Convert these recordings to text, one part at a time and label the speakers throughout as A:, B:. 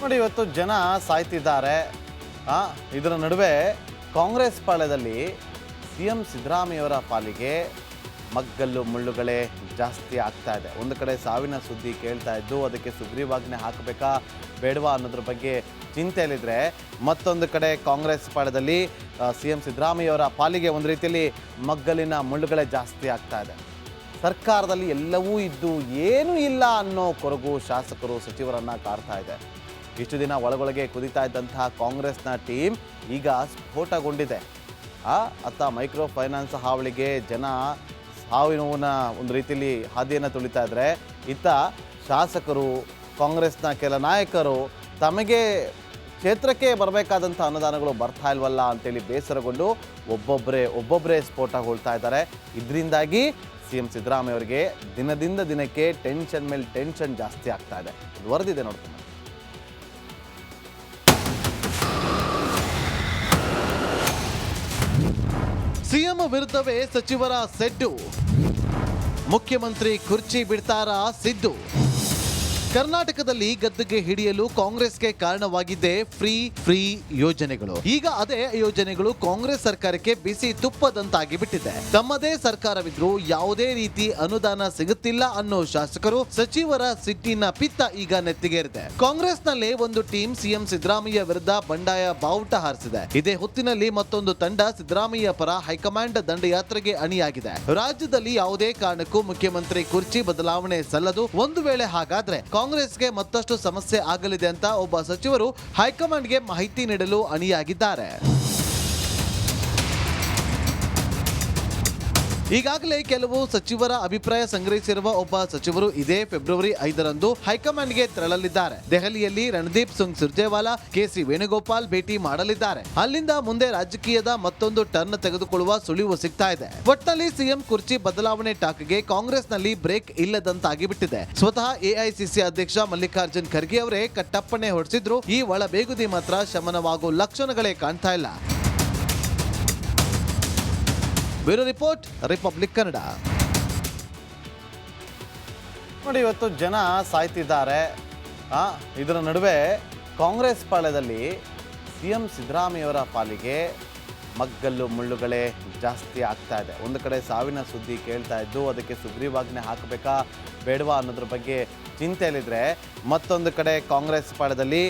A: ನೋಡಿ ಇವತ್ತು ಜನ ಸಾಯ್ತಿದ್ದಾರೆ. ಇದರ ನಡುವೆ ಕಾಂಗ್ರೆಸ್ ಪಾಳ್ಯದಲ್ಲಿ ಸಿ ಎಂ ಸಿದ್ದರಾಮಯ್ಯವರ ಪಾಲಿಗೆ ಮಗ್ಗಲ್ಲು ಮುಳ್ಳುಗಳೇ ಜಾಸ್ತಿ ಆಗ್ತಾ ಇದೆ. ಒಂದು ಕಡೆ ಸಾವಿನ ಸುದ್ದಿ ಕೇಳ್ತಾ ಇದ್ದು ಅದಕ್ಕೆ ಸುಗ್ರೀವಾಜ್ಞೆ ಹಾಕಬೇಕಾ ಬೇಡವಾ ಅನ್ನೋದ್ರ ಬಗ್ಗೆ ಚಿಂತೆಯಲ್ಲಿದ್ದರೆ ಮತ್ತೊಂದು ಕಡೆ ಕಾಂಗ್ರೆಸ್ ಪಾಳ್ಯದಲ್ಲಿ ಸಿ ಎಂ ಸಿದ್ದರಾಮಯ್ಯವರ ಪಾಲಿಗೆ ಒಂದು ರೀತಿಯಲ್ಲಿ ಮಗ್ಗಲಿನ ಮುಳ್ಳುಗಳೇ ಜಾಸ್ತಿ ಆಗ್ತಾ ಇದೆ. ಸರ್ಕಾರದಲ್ಲಿ ಎಲ್ಲವೂ ಇದ್ದು ಏನೂ ಇಲ್ಲ ಅನ್ನೋ ಕೊರಗು ಶಾಸಕರು, ಸಚಿವರನ್ನು ಕಾಡ್ತಾ ಇದೆ. ಇಷ್ಟು ದಿನ ಒಳಗೊಳಗೆ ಕುದಿತಾ ಇದ್ದಂತಹ ಕಾಂಗ್ರೆಸ್ನ ಟೀಮ್ ಈಗ ಸ್ಫೋಟಗೊಂಡಿದೆ. ಆ, ಅತ್ತ ಮೈಕ್ರೋ ಫೈನಾನ್ಸ್ ಹಾವಳಿಗೆ ಜನ ಸಾವಿನ ಒಂದು ರೀತಿಯಲ್ಲಿ ಹಾದಿಯನ್ನು ತುಳಿತಾ ಇದ್ರೆ, ಇತ್ತ ಶಾಸಕರು, ಕಾಂಗ್ರೆಸ್ನ ಕೆಲ ನಾಯಕರು ತಮಗೆ ಕ್ಷೇತ್ರಕ್ಕೆ ಬರಬೇಕಾದಂಥ ಅನುದಾನಗಳು ಬರ್ತಾ ಇಲ್ವಲ್ಲ ಅಂತೇಳಿ ಬೇಸರಗೊಂಡು ಒಬ್ಬೊಬ್ಬರೇ ಒಬ್ಬೊಬ್ಬರೇ ಸ್ಫೋಟಗೊಳ್ತಾ ಇದ್ದಾರೆ. ಇದರಿಂದಾಗಿ ಸಿ ಎಂ ಸಿದ್ದರಾಮಯ್ಯ ಅವರಿಗೆ ದಿನದಿಂದ ದಿನಕ್ಕೆ ಟೆನ್ಷನ್ ಮೇಲೆ ಟೆನ್ಷನ್ ಜಾಸ್ತಿ ಆಗ್ತಾ ಇದೆ. ವರದಿದೆ ನೋಡ್ಕೊಂಡು ಸಿಎಂ ವಿರುದ್ಧವೇ ಸಚಿವರ ಸೆಡ್ಡು. ಮುಖ್ಯಮಂತ್ರಿ ಕುರ್ಚಿ ಬಿಡ್ತಾರಾ ಸಿದ್ದು. ಕರ್ನಾಟಕದಲ್ಲಿ ಗದ್ದುಗೆ ಹಿಡಿಯಲು ಕಾಂಗ್ರೆಸ್ಗೆ ಕಾರಣವಾಗಿದ್ದೇ ಫ್ರೀ ಫ್ರೀ ಯೋಜನೆಗಳು. ಈಗ ಅದೇ ಯೋಜನೆಗಳು ಕಾಂಗ್ರೆಸ್ ಸರ್ಕಾರಕ್ಕೆ ಬಿಸಿ ತುಪ್ಪದಂತಾಗಿ ಬಿಟ್ಟಿದೆ. ತಮ್ಮದೇ ಸರ್ಕಾರವಿದ್ರೂ ಯಾವುದೇ ರೀತಿ ಅನುದಾನ ಸಿಗುತ್ತಿಲ್ಲ ಅನ್ನೋ ಶಾಸಕರು ಸಚಿವರ ಸಿಟ್ಟಿನ ಪಿತ್ತ ಈಗ ನೆತ್ತಿಗೇರಿದೆ. ಕಾಂಗ್ರೆಸ್ನಲ್ಲಿ ಒಂದು ಟೀಮ್ ಸಿಎಂ ಸಿದ್ದರಾಮಯ್ಯ ವಿರುದ್ಧ ಬಂಡಾಯ ಬಾವುಟ ಹಾರಿಸಿದೆ. ಇದೇ ಹೊತ್ತಿನಲ್ಲಿ ಮತ್ತೊಂದು ತಂಡ ಸಿದ್ದರಾಮಯ್ಯ ಪರ ಹೈಕಮಾಂಡ್ ದಂಡಯಾತ್ರೆಗೆ ಅಣಿಯಾಗಿದೆ. ರಾಜ್ಯದಲ್ಲಿ ಯಾವುದೇ ಕಾರಣಕ್ಕೂ ಮುಖ್ಯಮಂತ್ರಿ ಕುರ್ಚಿ ಬದಲಾವಣೆ ಸಲ್ಲದು. ಒಂದು ವೇಳೆ ಹಾಗಾದ್ರೆ ಕಾಂಗ್ರೆಸ್ಗೆ ಮತ್ತಷ್ಟು ಸಮಸ್ಯೆ ಆಗಲಿದೆ ಅಂತ ಒಬ್ಬ ಸಚಿವರು ಹೈಕಮಾಂಡ್ಗೆ ಮಾಹಿತಿ ನೀಡಲು ಅಣಿಯಾಗಿದ್ದಾರೆ. ಈಗಾಗಲೇ ಕೆಲವು ಸಚಿವರ ಅಭಿಪ್ರಾಯ ಸಂಗ್ರಹಿಸಿರುವ ಒಬ್ಬ ಸಚಿವರು ಇದೇ ಫೆಬ್ರವರಿ ಐದರಂದು ಹೈಕಮಾಂಡ್ಗೆ ತೆರಳಲಿದ್ದಾರೆ. ದೆಹಲಿಯಲ್ಲಿ ರಣದೀಪ್ ಸಿಂಗ್ ಸುರ್ಜೇವಾಲಾ ಕೆಸಿ ವೇಣುಗೋಪಾಲ್ ಭೇಟಿ ಮಾಡಲಿದ್ದಾರೆ. ಅಲ್ಲಿಂದ ಮುಂದೆ ರಾಜಕೀಯದ ಮತ್ತೊಂದು ಟರ್ನ್ ತೆಗೆದುಕೊಳ್ಳುವ ಸುಳಿವು ಸಿಗ್ತಾ ಇದೆ. ಒಟ್ನಲ್ಲಿ ಸಿಎಂ ಕುರ್ಚಿ ಬದಲಾವಣೆ ಟಾಕ್ಗೆ ಕಾಂಗ್ರೆಸ್ನಲ್ಲಿ ಬ್ರೇಕ್ ಇಲ್ಲದಂತಾಗಿ ಬಿಟ್ಟಿದೆ ಸ್ವತಃ ಎಐಸಿಸಿ ಅಧ್ಯಕ್ಷ ಮಲ್ಲಿಕಾರ್ಜುನ್ ಖರ್ಗೆ ಅವರೇ ಕಟ್ಟಪ್ಪಣೆ ಹೊಡೆಸಿದ್ರು ಈ ಒಳ ಬೇಗುದಿ ಮಾತ್ರ ಶಮನವಾಗುವ ಲಕ್ಷಣಗಳೇ ಕಾಣ್ತಾ ಇಲ್ಲ. Bureau report, Republic Kannada. ನೋಡಿ, ಇವತ್ತು ಜನ ಸಾಯ್ತಿದ್ದಾರೆ. ಇದರ ನಡುವೆ ಕಾಂಗ್ರೆಸ್ ಪಾಳ್ಯದಲ್ಲಿ ಸಿ ಎಂ ಸಿದ್ದರಾಮಯ್ಯವರ ಪಾಲಿಗೆ ಮಗ್ಗಲ್ಲು ಮುಳ್ಳುಗಳೇ ಜಾಸ್ತಿ ಆಗ್ತಾ ಇದೆ. ಒಂದು ಕಡೆ ಸಾವಿನ ಸುದ್ದಿ ಕೇಳ್ತಾ ಇದ್ದು ಅದಕ್ಕೆ ಸುಗ್ರೀವಾಜ್ಞೆ ಹಾಕಬೇಕಾ ಬೇಡವಾ ಅನ್ನೋದ್ರ ಬಗ್ಗೆ ಚಿಂತೆಯಲ್ಲಿದ್ದರೆ ಮತ್ತೊಂದು ಕಡೆ ಕಾಂಗ್ರೆಸ್ ಪಾಳ್ಯದಲ್ಲಿ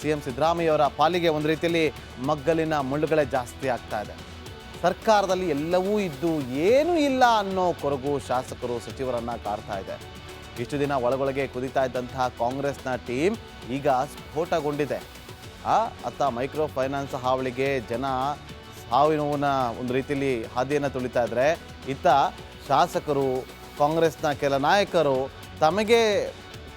A: ಸಿ ಎಂ ಸಿದ್ದರಾಮಯ್ಯವರ ಪಾಲಿಗೆ ಒಂದು ರೀತಿಯಲ್ಲಿ ಮಗ್ಗಲಿನ ಮುಳ್ಳುಗಳೇ ಜಾಸ್ತಿ ಆಗ್ತಾ ಇದೆ. ಸರ್ಕಾರದಲ್ಲಿ ಎಲ್ಲವೂ ಇದ್ದು ಏನೂ ಇಲ್ಲ ಅನ್ನೋ ಕೊರಗು ಶಾಸಕರು ಸಚಿವರನ್ನ ಕಾಡ್ತಾ ಇದೆ. ಇಷ್ಟು ದಿನ ಒಳಗೊಳಗೆ ಕುದಿತಾ ಇದ್ದಂತಹ ಕಾಂಗ್ರೆಸ್ನ ಟೀಮ್ ಈಗ ಸ್ಫೋಟಗೊಂಡಿದೆ. ಅತ್ತ ಮೈಕ್ರೋ ಫೈನಾನ್ಸ್ ಹಾವಳಿಗೆ ಜನ ಸಾವಿನ ಒಂದು ರೀತಿಯಲ್ಲಿ ಹಾದಿಯನ್ನು ತುಳಿತಾ ಇದ್ರೆ ಇತ್ತ ಶಾಸಕರು, ಕಾಂಗ್ರೆಸ್ನ ಕೆಲ ನಾಯಕರು ತಮಗೆ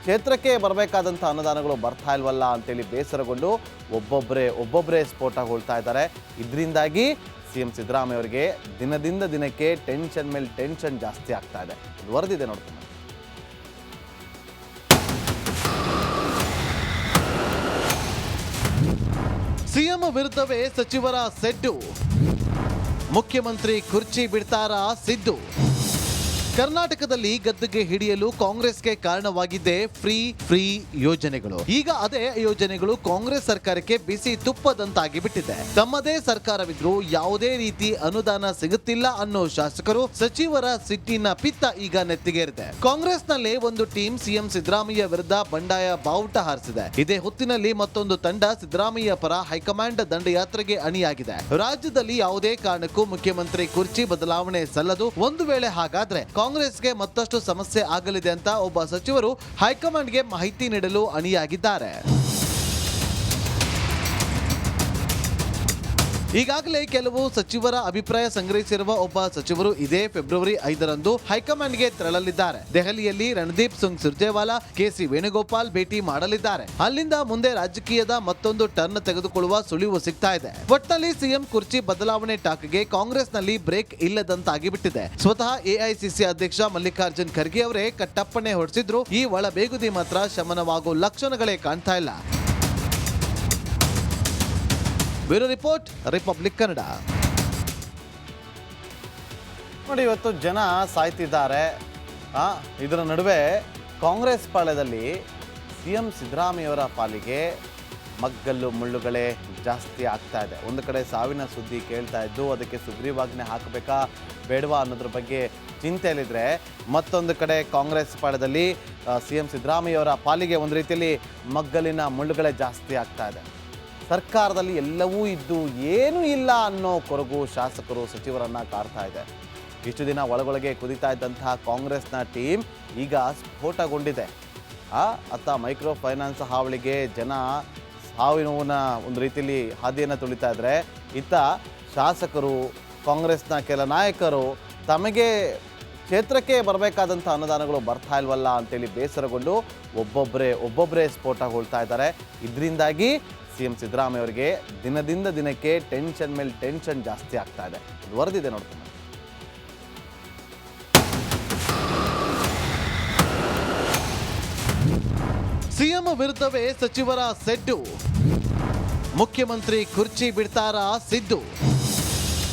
A: ಕ್ಷೇತ್ರಕ್ಕೆ ಬರಬೇಕಾದಂಥ ಅನುದಾನಗಳು ಬರ್ತಾ ಇಲ್ವಲ್ಲ ಅಂತೇಳಿ ಬೇಸರಗೊಂಡು ಒಬ್ಬೊಬ್ಬರೇ ಒಬ್ಬೊಬ್ಬರೇ ಸ್ಫೋಟಗೊಳ್ತಾ ಇದ್ದಾರೆ. ಇದರಿಂದಾಗಿ ಸಿ ಎಂ ಸಿದ್ದರಾಮಯ್ಯ ಅವರಿಗೆ ದಿನದಿಂದ ದಿನಕ್ಕೆ ಟೆನ್ಷನ್ ಮೇಲೆ ಟೆನ್ಷನ್ ಜಾಸ್ತಿ ಆಗ್ತಾ ಇದೆ. ಇದು ವರದಿದೆ ನೋಡ್ತೀನಿ. ಸಿಎಂ ವಿರುದ್ಧವೇ ಸಚಿವರ ಸೆಡ್ಡು. ಮುಖ್ಯಮಂತ್ರಿ ಕುರ್ಚಿ ಬಿಡ್ತಾರ ಸಿದ್ದು. ಕರ್ನಾಟಕದಲ್ಲಿ ಗದ್ದುಗೆ ಹಿಡಿಯಲು ಕಾಂಗ್ರೆಸ್ಗೆ ಕಾರಣವಾಗಿದ್ದೇ ಫ್ರೀ ಫ್ರೀ ಯೋಜನೆಗಳು. ಈಗ ಅದೇ ಯೋಜನೆಗಳು ಕಾಂಗ್ರೆಸ್ ಸರ್ಕಾರಕ್ಕೆ ಬಿಸಿ ತುಪ್ಪದಂತಾಗಿ ಬಿಟ್ಟಿದೆ. ತಮ್ಮದೇ ಸರ್ಕಾರವಿದ್ರೂ ಯಾವುದೇ ರೀತಿ ಅನುದಾನ ಸಿಗುತ್ತಿಲ್ಲ ಅನ್ನೋ ಶಾಸಕರು ಸಚಿವರ ಸಿಟ್ಟಿನ ಪಿತ್ತ ಈಗ ನೆತ್ತಿಗೇರಿದೆ. ಕಾಂಗ್ರೆಸ್ನಲ್ಲಿ ಒಂದು ಟೀಮ್ ಸಿಎಂ ಸಿದ್ದರಾಮಯ್ಯ ವಿರುದ್ಧ ಬಂಡಾಯ ಬಾವುಟ ಹಾರಿಸಿದೆ. ಇದೇ ಹೊತ್ತಿನಲ್ಲಿ ಮತ್ತೊಂದು ತಂಡ ಸಿದ್ದರಾಮಯ್ಯ ಪರ ಹೈಕಮಾಂಡ್ ದಂಡಯಾತ್ರೆಗೆ ಅಣಿಯಾಗಿದೆ. ರಾಜ್ಯದಲ್ಲಿ ಯಾವುದೇ ಕಾರಣಕ್ಕೂ ಮುಖ್ಯಮಂತ್ರಿ ಕುರ್ಚಿ ಬದಲಾವಣೆ ಸಲ್ಲದು. ಒಂದು ವೇಳೆ ಹಾಗಾದ್ರೆ ಕಾಂಗ್ರೆಸ್ಗೆ ಮತ್ತಷ್ಟು ಸಮಸ್ಯೆ ಆಗಲಿದೆ ಅಂತ ಒಬ್ಬ ಸಚಿವರು ಹೈಕಮಾಂಡ್ಗೆ ಮಾಹಿತಿ ನೀಡಲು ಅಣಿಯಾಗಿದ್ದಾರೆ. ಈಗಾಗಲೇ ಕೆಲವು ಸಚಿವರ ಅಭಿಪ್ರಾಯ ಸಂಗ್ರಹಿಸಿರುವ ಒಬ್ಬ ಸಚಿವರು ಇದೇ ಫೆಬ್ರವರಿ ಐದರಂದು ಹೈಕಮಾಂಡ್ಗೆ ತೆರಳಲಿದ್ದಾರೆ. ದೆಹಲಿಯಲ್ಲಿ ರಣದೀಪ್ ಸಿಂಗ್ ಸುರ್ಜೇವಾಲಾ, ಕೆಸಿ ವೇಣುಗೋಪಾಲ್ ಭೇಟಿ ಮಾಡಲಿದ್ದಾರೆ. ಅಲ್ಲಿಂದ ಮುಂದೆ ರಾಜಕೀಯದ ಮತ್ತೊಂದು ಟರ್ನ್ ತೆಗೆದುಕೊಳ್ಳುವ ಸುಳಿವು ಸಿಗ್ತಾ ಇದೆ. ಒಟ್ಟಿನಲ್ಲಿ ಸಿಎಂ ಕುರ್ಚಿ ಬದಲಾವಣೆ ಟಾಕ್ಗೆ ಕಾಂಗ್ರೆಸ್ನಲ್ಲಿ ಬ್ರೇಕ್ ಇಲ್ಲದಂತಾಗಿ ಬಿಟ್ಟಿದೆ ಸ್ವತಃ ಎಐಸಿಸಿ ಅಧ್ಯಕ್ಷ ಮಲ್ಲಿಕಾರ್ಜುನ್ ಖರ್ಗೆ ಅವರೇ ಕಟ್ಟಪ್ಪಣೆ ಹೊರಡಿಸಿದ್ರು ಈ ಒಳ ಬೇಗುದಿ ಮಾತ್ರ ಶಮನವಾಗುವ ಲಕ್ಷಣಗಳೇ ಕಾಣ್ತಾ ಇಲ್ಲ. Bureau report, Republic Kannada. ನೋಡಿ, ಇವತ್ತು ಜನ ಸಾಯ್ತಿದ್ದಾರೆ. ಇದರ ನಡುವೆ ಕಾಂಗ್ರೆಸ್ ಪಾಳ್ಯದಲ್ಲಿ ಸಿ ಎಂ ಸಿದ್ದರಾಮಯ್ಯವರ ಪಾಲಿಗೆ ಮಗ್ಗಲ್ಲು ಮುಳ್ಳುಗಳೇ ಜಾಸ್ತಿ ಆಗ್ತಾ ಇದೆ. ಒಂದು ಕಡೆ ಸಾವಿನ ಸುದ್ದಿ ಕೇಳ್ತಾ ಇದ್ದು, ಅದಕ್ಕೆ ಸುಗ್ರೀವಾಜ್ಞೆ ಹಾಕಬೇಕಾ ಬೇಡವಾ ಅನ್ನೋದ್ರ ಬಗ್ಗೆ ಚಿಂತೆಯಲ್ಲಿದ್ದರೆ ಮತ್ತೊಂದು ಕಡೆ ಕಾಂಗ್ರೆಸ್ ಪಾಳ್ಯದಲ್ಲಿ ಸಿ ಎಂ ಸಿದ್ದರಾಮಯ್ಯವರ ಪಾಲಿಗೆ ಒಂದು ರೀತಿಯಲ್ಲಿ ಮಗ್ಗಲಿನ ಮುಳ್ಳುಗಳೇ ಜಾಸ್ತಿ ಆಗ್ತಾ ಇದೆ. ಸರ್ಕಾರದಲ್ಲಿ ಎಲ್ಲವೂ ಇದ್ದು ಏನೂ ಇಲ್ಲ ಅನ್ನೋ ಕೊರಗು ಶಾಸಕರು ಸಚಿವರನ್ನ ಕಾಡ್ತಾ ಇದೆ. ಇಷ್ಟು ದಿನ ಒಳಗೊಳಗೆ ಕುದಿತಾ ಇದ್ದಂತಹ ಕಾಂಗ್ರೆಸ್ನ ಟೀಮ್ ಈಗ ಸ್ಫೋಟಗೊಂಡಿದೆ. ಅತ್ತ ಮೈಕ್ರೋ ಫೈನಾನ್ಸ್ ಹಾವಳಿಗೆ ಜನ ಸಾವಿನ ಒಂದು ರೀತಿಯಲ್ಲಿ ಹಾದಿಯನ್ನು ತುಳಿತಾ ಇದ್ರೆ ಇತ್ತ ಶಾಸಕರು, ಕಾಂಗ್ರೆಸ್ನ ಕೆಲ ನಾಯಕರು ತಮಗೆ ಕ್ಷೇತ್ರಕ್ಕೆ ಬರಬೇಕಾದಂಥ ಅನುದಾನಗಳು ಬರ್ತಾ ಇಲ್ವಲ್ಲ ಅಂತೇಳಿ ಬೇಸರಗೊಂಡು ಒಬ್ಬೊಬ್ಬರೇ ಒಬ್ಬೊಬ್ಬರೇ ಸ್ಫೋಟಗೊಳ್ತಾ ಇದ್ದಾರೆ. ಇದರಿಂದಾಗಿ ಸಿ ಎಂ ಸಿದ್ದರಾಮಯ್ಯ ಅವರಿಗೆ ದಿನದಿಂದ ದಿನಕ್ಕೆ ಟೆನ್ಷನ್ ಮೇಲೆ ಟೆನ್ಷನ್ ಜಾಸ್ತಿ ಆಗ್ತಾ ಇದೆ. ವರದಿದೆ ನೋಡ್ತೀನಿ ಸಿಎಂ ವಿರುದ್ಧವೇ ಸಚಿವರ ಸೆಡ್ಡು ಮುಖ್ಯಮಂತ್ರಿ ಕುರ್ಚಿ ಬಿಡ್ತಾರಾ ಸಿದ್ದು.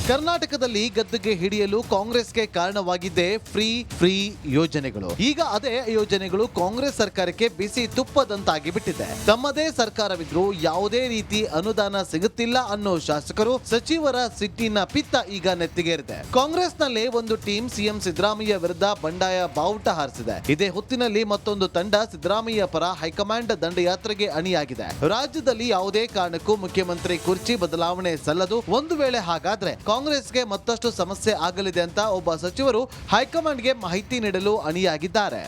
A: ಕರ್ನಾಟಕದಲ್ಲಿ ಗದ್ದುಗೆ ಹಿಡಿಯಲು ಕಾಂಗ್ರೆಸ್ಗೆ ಕಾರಣವಾಗಿದ್ದೇ ಫ್ರೀ ಫ್ರೀ ಯೋಜನೆಗಳು. ಈಗ ಅದೇ ಯೋಜನೆಗಳು ಕಾಂಗ್ರೆಸ್ ಸರ್ಕಾರಕ್ಕೆ ಬಿಸಿ ತುಪ್ಪದಂತಾಗಿ ಬಿಟ್ಟಿದೆ. ತಮ್ಮದೇ ಸರ್ಕಾರವಿದ್ರು ಯಾವುದೇ ರೀತಿ ಅನುದಾನ ಸಿಗುತ್ತಿಲ್ಲ ಅನ್ನೋ ಶಾಸಕರು ಸಚಿವರ ಸಿಟ್ಟಿನ ಪಿತ್ತ ಈಗ ನೆತ್ತಿಗೇರಿದೆ. ಕಾಂಗ್ರೆಸ್ನಲ್ಲಿ ಒಂದು ಟೀಮ್ ಸಿಎಂ ಸಿದ್ದರಾಮಯ್ಯ ವಿರುದ್ಧ ಬಂಡಾಯ ಬಾವುಟ ಹಾರಿಸಿದೆ. ಇದೇ ಹೊತ್ತಿನಲ್ಲಿ ಮತ್ತೊಂದು ತಂಡ ಸಿದ್ದರಾಮಯ್ಯ ಪರ ಹೈಕಮಾಂಡ್ ದಂಡಯಾತ್ರೆಗೆ ಅಣಿಯಾಗಿದೆ. ರಾಜ್ಯದಲ್ಲಿ ಯಾವುದೇ ಕಾರಣಕ್ಕೂ ಮುಖ್ಯಮಂತ್ರಿ ಕುರ್ಚಿ ಬದಲಾವಣೆ ಸಲ್ಲದು. ಒಂದು ವೇಳೆ ಹಾಗಾದ್ರೆ ಕಾಂಗ್ರೆಸ್ಗೆ ಮತ್ತಷ್ಟು ಸಮಸ್ಯೆ ಆಗಲಿದೆ ಅಂತ ಒಬ್ಬ ಸಚಿವರು ಹೈಕಮಾಂಡ್ಗೆ ಮಾಹಿತಿ ನೀಡಲು ಅಣಿಯಾಗಿದ್ದಾರೆ.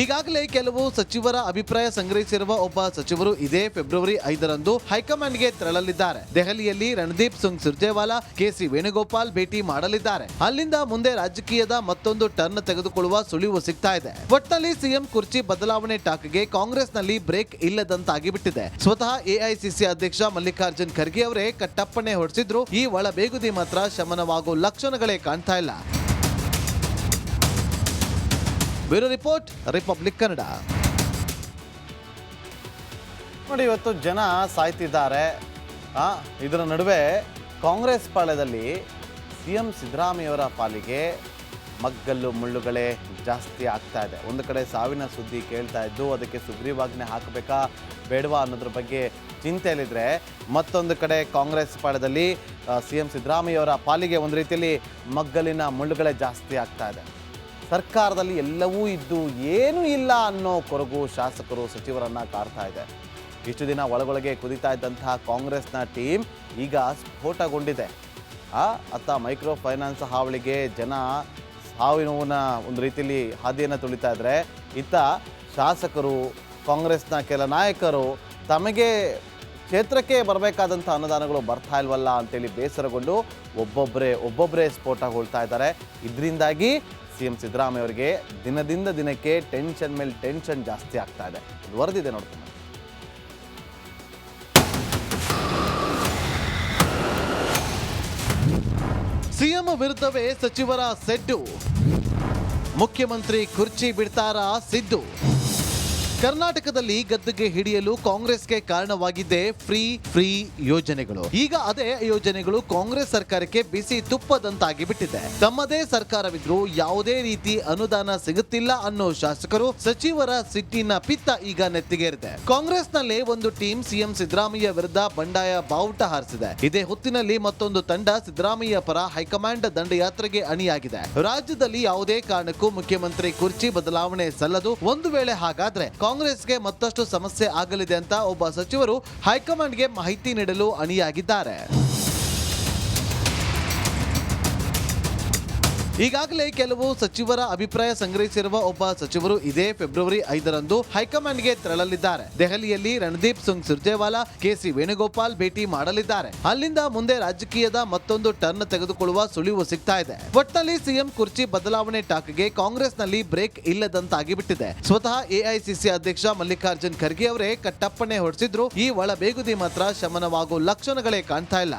A: ಈಗಾಗಲೇ ಕೆಲವು ಸಚಿವರ ಅಭಿಪ್ರಾಯ ಸಂಗ್ರಹಿಸಿರುವ ಒಬ್ಬ ಸಚಿವರು ಇದೇ ಫೆಬ್ರವರಿ ಐದರಂದು ಹೈಕಮಾಂಡ್ಗೆ ತೆರಳಲಿದ್ದಾರೆ. ದೆಹಲಿಯಲ್ಲಿ ರಣದೀಪ್ ಸಿಂಗ್ ಸುರ್ಜೇವಾಲಾ, ಕೆಸಿ ವೇಣುಗೋಪಾಲ್ ಭೇಟಿ ಮಾಡಲಿದ್ದಾರೆ. ಅಲ್ಲಿಂದ ಮುಂದೆ ರಾಜಕೀಯದ ಮತ್ತೊಂದು ಟರ್ನ್ ತೆಗೆದುಕೊಳ್ಳುವ ಸುಳಿವು ಸಿಗ್ತಾ ಇದೆ. ಒಟ್ನಲ್ಲಿ ಸಿಎಂ ಕುರ್ಚಿ ಬದಲಾವಣೆ ಟಾಕ್ಗೆ ಕಾಂಗ್ರೆಸ್ನಲ್ಲಿ ಬ್ರೇಕ್ ಇಲ್ಲದಂತಾಗಿಬಿಟ್ಟಿದೆ. ಸ್ವತಃ ಎಐಸಿಸಿ ಅಧ್ಯಕ್ಷ ಮಲ್ಲಿಕಾರ್ಜುನ್ ಖರ್ಗೆ ಅವರೇ ಕಟ್ಟಪ್ಪಣೆ ಹೊಡೆಸಿದ್ರು. ಈ ಒಳಬೇಗುದಿ ಮಾತ್ರ ಶಮನವಾಗೋ ಲಕ್ಷಣಗಳೇ ಕಾಣ್ತಾ ಇಲ್ಲ. Bureau report, Republic Kannada. ನೋಡಿ, ಇವತ್ತು ಜನ ಸಾಯ್ತಿದ್ದಾರೆ. ಇದರ ನಡುವೆ ಕಾಂಗ್ರೆಸ್ ಪಾಳ್ಯದಲ್ಲಿ ಸಿ ಎಂ ಸಿದ್ದರಾಮಯ್ಯವರ ಪಾಲಿಗೆ ಮಗ್ಗಲ್ಲು, ಮುಳ್ಳುಗಳೇ ಜಾಸ್ತಿ ಆಗ್ತಾ ಇದೆ. ಒಂದು ಕಡೆ ಸಾವಿನ ಸುದ್ದಿ ಕೇಳ್ತಾ ಇದ್ದು, ಅದಕ್ಕೆ ಸುಗ್ರೀವಾಜ್ಞೆ ಹಾಕಬೇಕಾ, ಬೇಡವಾ ಅನ್ನೋದ್ರ ಬಗ್ಗೆ ಚಿಂತೆಯಲ್ಲಿದ್ದರೆ ಮತ್ತೊಂದು ಕಡೆ ಕಾಂಗ್ರೆಸ್ ಪಾಳ್ಯದಲ್ಲಿ ಸಿ ಎಂ ಸಿದ್ದರಾಮಯ್ಯವರ ಪಾಲಿಗೆ ಒಂದು ರೀತಿಯಲ್ಲಿ ಮಗ್ಗಲಿನ, ಮುಳ್ಳುಗಳೇ ಜಾಸ್ತಿ ಆಗ್ತಾ ಇದೆ. ಸರ್ಕಾರದಲ್ಲಿ ಎಲ್ಲವೂ ಇದ್ದು ಏನೂ ಇಲ್ಲ ಅನ್ನೋ ಕೊರಗು ಶಾಸಕರು ಸಚಿವರನ್ನ ಕಾಡ್ತಾ ಇದೆ. ಇಷ್ಟು ದಿನ ಒಳಗೊಳಗೆ ಕುದಿತಾ ಇದ್ದಂತಹ ಕಾಂಗ್ರೆಸ್ನ ಟೀಮ್ ಈಗ ಸ್ಫೋಟಗೊಂಡಿದೆ. ಅತ್ತ ಮೈಕ್ರೋ ಫೈನಾನ್ಸ್ ಹಾವಳಿಗೆ ಜನ ಸಾವಿನ ಒಂದು ರೀತಿಯಲ್ಲಿ ಹಾದಿಯನ್ನು ತುಳಿತಾ ಇದ್ರೆ ಇತ್ತ ಶಾಸಕರು, ಕಾಂಗ್ರೆಸ್ನ ಕೆಲ ನಾಯಕರು ತಮಗೆ ಕ್ಷೇತ್ರಕ್ಕೆ ಬರಬೇಕಾದಂಥ ಅನುದಾನಗಳು ಬರ್ತಾ ಇಲ್ವಲ್ಲ ಅಂತೇಳಿ ಬೇಸರಗೊಂಡು ಒಬ್ಬೊಬ್ಬರೇ ಒಬ್ಬೊಬ್ಬರೇ ಸ್ಫೋಟಗೊಳ್ತಾ ಇದ್ದಾರೆ. ಇದರಿಂದಾಗಿ ಸಿ ಎಂ ಸಿದ್ದರಾಮಯ್ಯ ದಿನದಿಂದ ದಿನಕ್ಕೆ ಟೆನ್ಷನ್ ಮೇಲೆ ಟೆನ್ಷನ್ ಜಾಸ್ತಿ ಆಗ್ತಾ ಇದೆ. ವರದಿದೆ ನೋಡ್ತೀನಿ ಸಿಎಂ ವಿರುದ್ಧವೇ ಸಚಿವರ ಸೆಡ್ಡು. ಮುಖ್ಯಮಂತ್ರಿ ಕುರ್ಚಿ ಬಿಡ್ತಾರಾ ಸಿದ್ದು. ಕರ್ನಾಟಕದಲ್ಲಿ ಗದ್ದುಗೆ ಹಿಡಿಯಲು ಕಾಂಗ್ರೆಸ್ಗೆ ಕಾರಣವಾಗಿದ್ದೇ ಫ್ರೀ ಫ್ರೀ ಯೋಜನೆಗಳು. ಈಗ ಅದೇ ಯೋಜನೆಗಳು ಕಾಂಗ್ರೆಸ್ ಸರ್ಕಾರಕ್ಕೆ ಬಿಸಿ ತುಪ್ಪದಂತಾಗಿ ಬಿಟ್ಟಿದೆ. ತಮ್ಮದೇ ಸರ್ಕಾರವಿದ್ರೂ ಯಾವುದೇ ರೀತಿ ಅನುದಾನ ಸಿಗುತ್ತಿಲ್ಲ ಅನ್ನೋ ಶಾಸಕರು ಸಚಿವರ ಸಿಟ್ಟಿನ ಪಿತ್ತ ಈಗ ನೆತ್ತಿಗೇರಿದೆ. ಕಾಂಗ್ರೆಸ್ನಲ್ಲಿ ಒಂದು ಟೀಮ್ ಸಿಎಂ ಸಿದ್ದರಾಮಯ್ಯ ವಿರುದ್ಧ ಬಂಡಾಯ ಬಾವುಟ ಹಾರಿಸಿದೆ. ಇದೇ ಹೊತ್ತಿನಲ್ಲಿ ಮತ್ತೊಂದು ತಂಡ ಸಿದ್ದರಾಮಯ್ಯ ಪರ ಹೈಕಮಾಂಡ್ ದಂಡಯಾತ್ರೆಗೆ ಅಣಿಯಾಗಿದೆ. ರಾಜ್ಯದಲ್ಲಿ ಯಾವುದೇ ಕಾರಣಕ್ಕೂ ಮುಖ್ಯಮಂತ್ರಿ ಕುರ್ಚಿ ಬದಲಾವಣೆ ಸಲ್ಲದು. ಒಂದು ವೇಳೆ ಹಾಗಾದ್ರೆ ಕಾಂಗ್ರೆಸ್ಗೆ ಮತ್ತಷ್ಟು ಸಮಸ್ಯೆ ಆಗಲಿದೆ ಅಂತ ಒಬ್ಬ ಸಚಿವರು ಹೈಕಮಾಂಡ್ಗೆ ಮಾಹಿತಿ ನೀಡಲು ಅಣಿಯಾಗಿದ್ದಾರೆ. ಈಗಾಗಲೇ ಕೆಲವು ಸಚಿವರ ಅಭಿಪ್ರಾಯ ಸಂಗ್ರಹಿಸಿರುವ ಒಬ್ಬ ಸಚಿವರು ಇದೇ ಫೆಬ್ರವರಿ ಐದರಂದು ಹೈಕಮಾಂಡ್ಗೆ ತೆರಳಲಿದ್ದಾರೆ. ದೆಹಲಿಯಲ್ಲಿ ರಣದೀಪ್ ಸಿಂಗ್ ಸುರ್ಜೇವಾಲಾ, ಕೆಸಿ ವೇಣುಗೋಪಾಲ್ ಭೇಟಿ ಮಾಡಲಿದ್ದಾರೆ. ಅಲ್ಲಿಂದ ಮುಂದೆ ರಾಜಕೀಯದ ಮತ್ತೊಂದು ಟರ್ನ್ ತೆಗೆದುಕೊಳ್ಳುವ ಸುಳಿವು ಸಿಗ್ತಾ ಇದೆ. ಒಟ್ನಲ್ಲಿ ಸಿಎಂ ಕುರ್ಚಿ ಬದಲಾವಣೆ ಟಾಕ್ಗೆ ಕಾಂಗ್ರೆಸ್ನಲ್ಲಿ ಬ್ರೇಕ್ ಇಲ್ಲದಂತಾಗಿ ಬಿಟ್ಟಿದೆ ಸ್ವತಃ ಎಐಸಿಸಿ ಅಧ್ಯಕ್ಷ ಮಲ್ಲಿಕಾರ್ಜುನ್ ಖರ್ಗೆ ಅವರೇ ಕಟ್ಟಪ್ಪಣೆ ಹೊಡೆಸಿದ್ರು ಈ ಒಳಬೇಗುದಿ ಮಾತ್ರ ಶಮನವಾಗೋ ಲಕ್ಷಣಗಳೇ ಕಾಣ್ತಾ ಇಲ್ಲ.